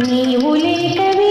నీవు లేకవే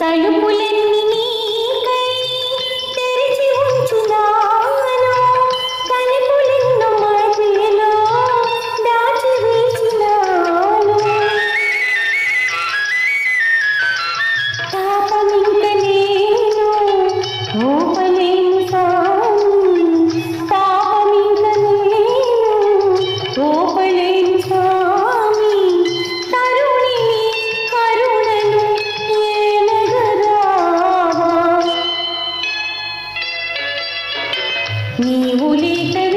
തഴുകുലൻ నీవు లేక